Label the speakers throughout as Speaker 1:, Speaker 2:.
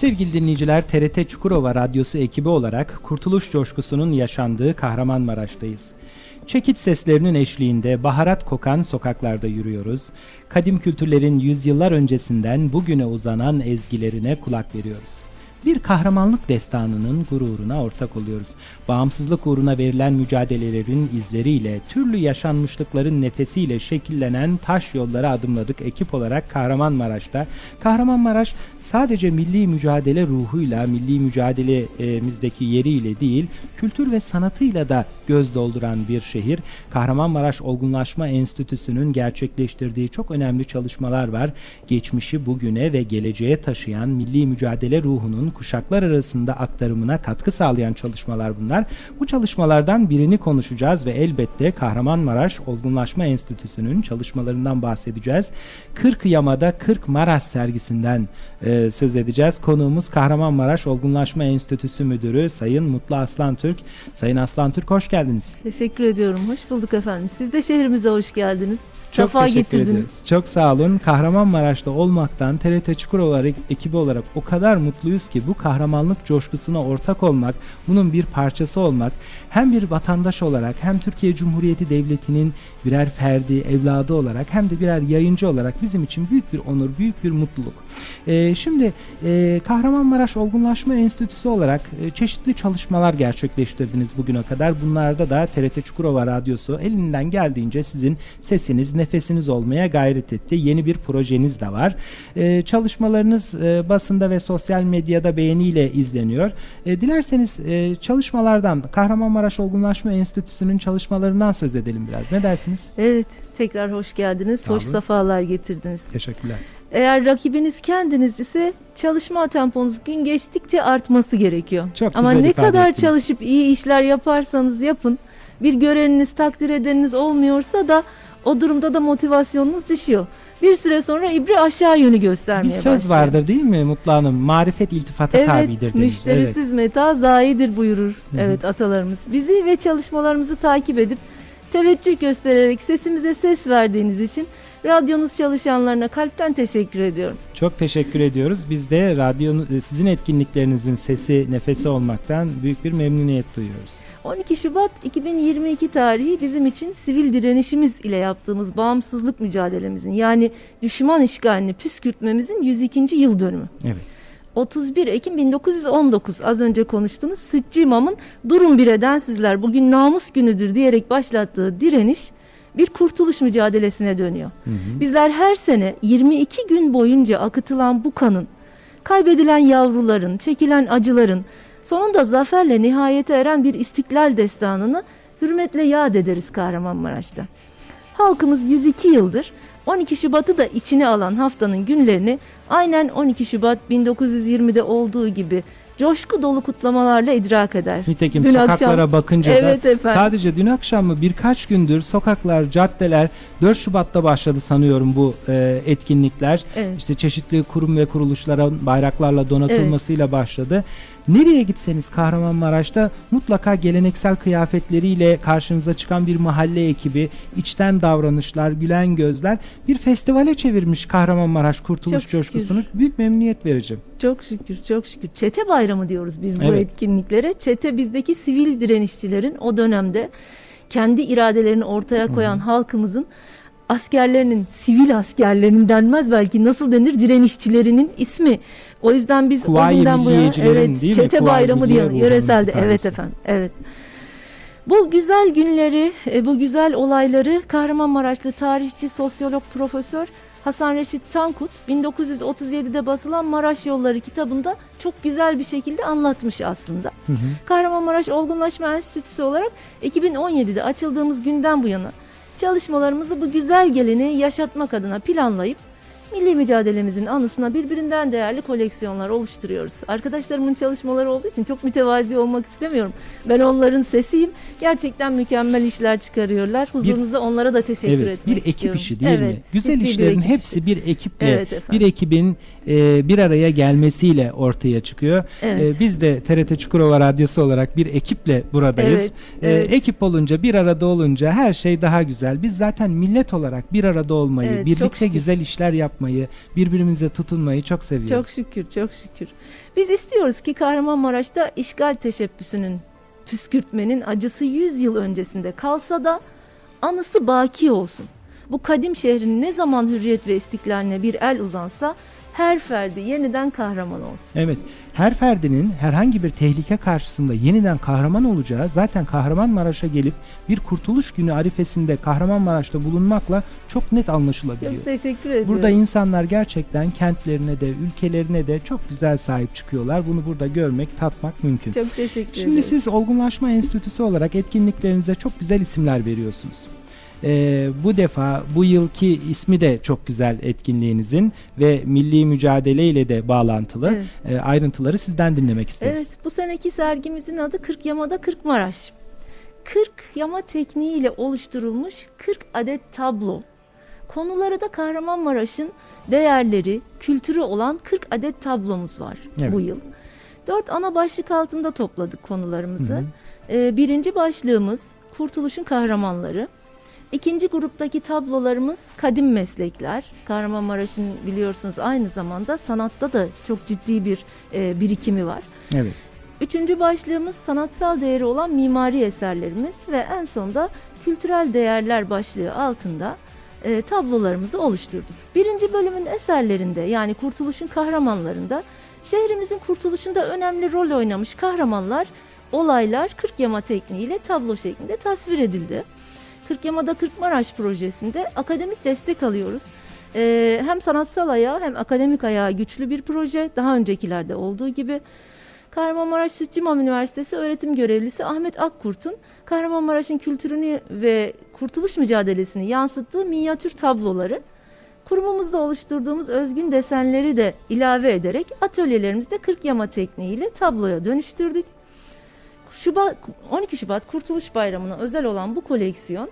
Speaker 1: Sevgili dinleyiciler TRT Çukurova Radyosu ekibi olarak Kurtuluş Coşkusu'nun yaşandığı Kahramanmaraş'tayız. Çekiç seslerinin eşliğinde baharat kokan sokaklarda yürüyoruz. Kadim kültürlerin yüzyıllar öncesinden bugüne uzanan ezgilerine kulak veriyoruz bir kahramanlık destanının gururuna ortak oluyoruz. Bağımsızlık uğruna verilen mücadelelerin izleriyle, türlü yaşanmışlıkların nefesiyle şekillenen taş yollara adımladık ekip olarak Kahramanmaraş'ta. Kahramanmaraş sadece milli mücadele ruhuyla, milli mücadelemizdeki yeriyle değil, kültür ve sanatıyla da göz dolduran bir şehir. Kahramanmaraş Olgunlaşma Enstitüsü'nün gerçekleştirdiği çok önemli çalışmalar var. Geçmişi bugüne ve geleceğe taşıyan milli mücadele ruhunun kuşaklar arasında aktarımına katkı sağlayan çalışmalar bunlar. Bu çalışmalardan birini konuşacağız ve elbette Kahramanmaraş Olgunlaşma Enstitüsü'nün çalışmalarından bahsedeceğiz. 40 Yamada 40 Maraş sergisinden e, söz edeceğiz. Konuğumuz Kahramanmaraş Olgunlaşma Enstitüsü Müdürü Sayın Mutlu Aslan Türk. Sayın Aslan Türk hoş geldiniz.
Speaker 2: Teşekkür ediyorum. Hoş bulduk efendim. Siz de şehrimize hoş geldiniz.
Speaker 1: Çok
Speaker 2: Safa
Speaker 1: teşekkür
Speaker 2: getirdiniz.
Speaker 1: ederiz. Çok sağ olun. Kahramanmaraş'ta olmaktan TRT Çukurova ekibi olarak o kadar mutluyuz ki bu kahramanlık coşkusuna ortak olmak, bunun bir parçası olmak hem bir vatandaş olarak hem Türkiye Cumhuriyeti Devleti'nin birer ferdi, evladı olarak hem de birer yayıncı olarak bizim için büyük bir onur, büyük bir mutluluk. Ee, şimdi e, Kahramanmaraş Olgunlaşma Enstitüsü olarak e, çeşitli çalışmalar gerçekleştirdiniz bugüne kadar. Bunlarda da TRT Çukurova Radyosu elinden geldiğince sizin sesiniz, nefesiniz olmaya gayret etti. Yeni bir projeniz de var. Ee, çalışmalarınız e, basında ve sosyal medyada beğeniyle izleniyor. E, dilerseniz e, çalışmalardan, Kahramanmaraş Olgunlaşma Enstitüsü'nün çalışmalarından söz edelim biraz. Ne dersiniz?
Speaker 2: Evet, tekrar hoş geldiniz. Hoş
Speaker 1: olun.
Speaker 2: safalar getirdiniz.
Speaker 1: Teşekkürler.
Speaker 2: Eğer rakibiniz kendiniz ise çalışma temponuz gün geçtikçe artması gerekiyor.
Speaker 1: Çok
Speaker 2: Ama ne kadar
Speaker 1: ettiniz.
Speaker 2: çalışıp iyi işler yaparsanız yapın, bir göreniniz, takdir edeniniz olmuyorsa da o durumda da motivasyonunuz düşüyor. Bir süre sonra ibre aşağı yönü
Speaker 1: Bir
Speaker 2: göstermeye
Speaker 1: söz
Speaker 2: başlıyor.
Speaker 1: vardır değil mi Mutlu Hanım? Marifet iltifata
Speaker 2: Evet,
Speaker 1: tabidir denir.
Speaker 2: müşterisiz meta zayidir buyurur.
Speaker 1: Hı hı.
Speaker 2: Evet atalarımız. Bizi ve çalışmalarımızı takip edip teveccüh göstererek sesimize ses verdiğiniz için radyonuz çalışanlarına kalpten teşekkür ediyorum.
Speaker 1: Çok teşekkür ediyoruz. Biz de radyonun sizin etkinliklerinizin sesi, nefesi olmaktan büyük bir memnuniyet duyuyoruz.
Speaker 2: 12 Şubat 2022 tarihi bizim için sivil direnişimiz ile yaptığımız bağımsızlık mücadelemizin yani düşman işgalini püskürtmemizin 102. yıl dönümü.
Speaker 1: Evet.
Speaker 2: 31 Ekim 1919 az önce konuştuğumuz Sütçü İmam'ın durun bir eden sizler bugün namus günüdür diyerek başlattığı direniş bir kurtuluş mücadelesine dönüyor.
Speaker 1: Hı hı.
Speaker 2: Bizler her sene 22 gün boyunca akıtılan bu kanın, kaybedilen yavruların, çekilen acıların, sonunda zaferle nihayete eren bir istiklal destanını hürmetle yad ederiz Kahramanmaraş'ta. Halkımız 102 yıldır 12 Şubat'ı da içine alan haftanın günlerini aynen 12 Şubat 1920'de olduğu gibi coşku dolu kutlamalarla idrak eder.
Speaker 1: Nitekim
Speaker 2: Dün
Speaker 1: sokaklara
Speaker 2: akşam-
Speaker 1: bakınca
Speaker 2: Evet
Speaker 1: da
Speaker 2: efendim.
Speaker 1: sadece dün akşam mı birkaç gündür sokaklar, caddeler 4 Şubat'ta başladı sanıyorum bu e, etkinlikler.
Speaker 2: Evet.
Speaker 1: İşte çeşitli kurum ve kuruluşlara bayraklarla donatılmasıyla başladı. Nereye gitseniz Kahramanmaraş'ta mutlaka geleneksel kıyafetleriyle karşınıza çıkan bir mahalle ekibi, içten davranışlar, gülen gözler bir festivale çevirmiş Kahramanmaraş Kurtuluş. Coşkusu'nu. Büyük memnuniyet verici.
Speaker 2: Çok şükür, çok şükür. Çete bayramı diyoruz biz bu
Speaker 1: Evet.
Speaker 2: etkinliklere. Çete bizdeki sivil direnişçilerin o dönemde kendi iradelerini ortaya koyan halkımızın askerlerinin, sivil askerlerinin denmez belki nasıl denir direnişçilerinin ismi. O yüzden biz
Speaker 1: Kuvayi
Speaker 2: bu yana evet
Speaker 1: değil mi?
Speaker 2: çete
Speaker 1: Kuvayi
Speaker 2: bayramı
Speaker 1: ruhunun
Speaker 2: yöreselde. Evet efendim. Evet. Bu güzel günleri, e, bu güzel olayları Kahramanmaraşlı tarihçi, sosyolog, profesör Hasan Reşit Tankut 1937'de basılan Maraş Yolları kitabında çok güzel bir şekilde anlatmış aslında.
Speaker 1: Hı hı.
Speaker 2: Kahramanmaraş Olgunlaşma Enstitüsü olarak 2017'de açıldığımız günden bu yana çalışmalarımızı bu güzel geleneği yaşatmak adına planlayıp milli mücadelemizin anısına birbirinden değerli koleksiyonlar oluşturuyoruz. Arkadaşlarımın çalışmaları olduğu için çok mütevazi olmak istemiyorum. Ben onların sesiyim. Gerçekten mükemmel işler çıkarıyorlar. Huzurunuzda onlara da teşekkür
Speaker 1: Evet,
Speaker 2: etmek
Speaker 1: bir ekip
Speaker 2: istiyorum.
Speaker 1: işi değil mi?
Speaker 2: Evet,
Speaker 1: Güzel
Speaker 2: ciddi bir
Speaker 1: işlerin
Speaker 2: ekip
Speaker 1: hepsi
Speaker 2: işi.
Speaker 1: bir ekiple,
Speaker 2: Evet efendim.
Speaker 1: bir ekibin e, bir araya gelmesiyle ortaya çıkıyor.
Speaker 2: Evet.
Speaker 1: E, biz de TRT Çukurova Radyosu olarak bir ekiple buradayız.
Speaker 2: Evet,
Speaker 1: E,
Speaker 2: evet.
Speaker 1: ekip olunca, bir arada olunca her şey daha güzel. Biz zaten millet olarak bir arada olmayı,
Speaker 2: Evet,
Speaker 1: birlikte güzel işler yapmayı yapmayı, birbirimize tutunmayı çok seviyoruz.
Speaker 2: Çok şükür, çok şükür. Biz istiyoruz ki Kahramanmaraş'ta işgal teşebbüsünün, püskürtmenin acısı 100 yıl öncesinde kalsa da anısı baki olsun. Bu kadim şehrin ne zaman hürriyet ve istiklaline bir el uzansa her ferdi yeniden kahraman olsun.
Speaker 1: Evet, her ferdinin herhangi bir tehlike karşısında yeniden kahraman olacağı zaten Kahramanmaraş'a gelip bir kurtuluş günü arifesinde Kahramanmaraş'ta bulunmakla çok net anlaşılabiliyor.
Speaker 2: Çok teşekkür ediyorum.
Speaker 1: Burada insanlar gerçekten kentlerine de ülkelerine de çok güzel sahip çıkıyorlar. Bunu burada görmek, tatmak mümkün.
Speaker 2: Çok teşekkür
Speaker 1: Şimdi
Speaker 2: ederim.
Speaker 1: siz Olgunlaşma Enstitüsü olarak etkinliklerinize çok güzel isimler veriyorsunuz. Ee, bu defa bu yılki ismi de çok güzel etkinliğinizin ve milli mücadele ile de bağlantılı.
Speaker 2: Evet.
Speaker 1: Ee, ayrıntıları sizden dinlemek isteriz.
Speaker 2: Evet, bu seneki sergimizin adı 40 Yamada 40 Maraş. 40 yama tekniğiyle oluşturulmuş 40 adet tablo. Konuları da Kahramanmaraş'ın değerleri, kültürü olan 40 adet tablomuz var
Speaker 1: Evet.
Speaker 2: bu yıl. Dört ana başlık altında topladık konularımızı.
Speaker 1: Hı hı.
Speaker 2: Ee, birinci başlığımız Kurtuluşun Kahramanları. İkinci gruptaki tablolarımız kadim meslekler. Kahramanmaraş'ın biliyorsunuz aynı zamanda sanatta da çok ciddi bir e, birikimi var.
Speaker 1: Evet.
Speaker 2: Üçüncü başlığımız sanatsal değeri olan mimari eserlerimiz ve en sonda kültürel değerler başlığı altında e, tablolarımızı oluşturduk. Birinci bölümün eserlerinde yani Kurtuluş'un kahramanlarında şehrimizin kurtuluşunda önemli rol oynamış kahramanlar, olaylar 40 yama tekniğiyle tablo şeklinde tasvir edildi. 40 Yamada 40 Maraş projesinde akademik destek alıyoruz. E, hem sanatsal ayağı hem akademik ayağı güçlü bir proje. Daha öncekilerde olduğu gibi. Kahramanmaraş Sütçü İmam Üniversitesi öğretim görevlisi Ahmet Akkurt'un Kahramanmaraş'ın kültürünü ve kurtuluş mücadelesini yansıttığı minyatür tabloları kurumumuzda oluşturduğumuz özgün desenleri de ilave ederek atölyelerimizde 40 yama tekniğiyle tabloya dönüştürdük. Şubat 12 Şubat Kurtuluş Bayramı'na özel olan bu koleksiyon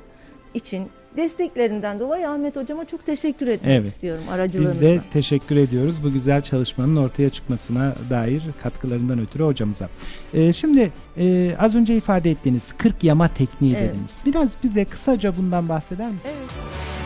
Speaker 2: için desteklerinden dolayı Ahmet hocama çok teşekkür etmek
Speaker 1: Evet.
Speaker 2: istiyorum
Speaker 1: Biz
Speaker 2: aracılığınızla.
Speaker 1: de teşekkür ediyoruz bu güzel çalışmanın ortaya çıkmasına dair katkılarından ötürü hocamıza. Ee, şimdi e, az önce ifade ettiğiniz 40 yama tekniği
Speaker 2: Evet.
Speaker 1: dediniz. Biraz bize kısaca bundan bahseder misiniz?
Speaker 2: Evet.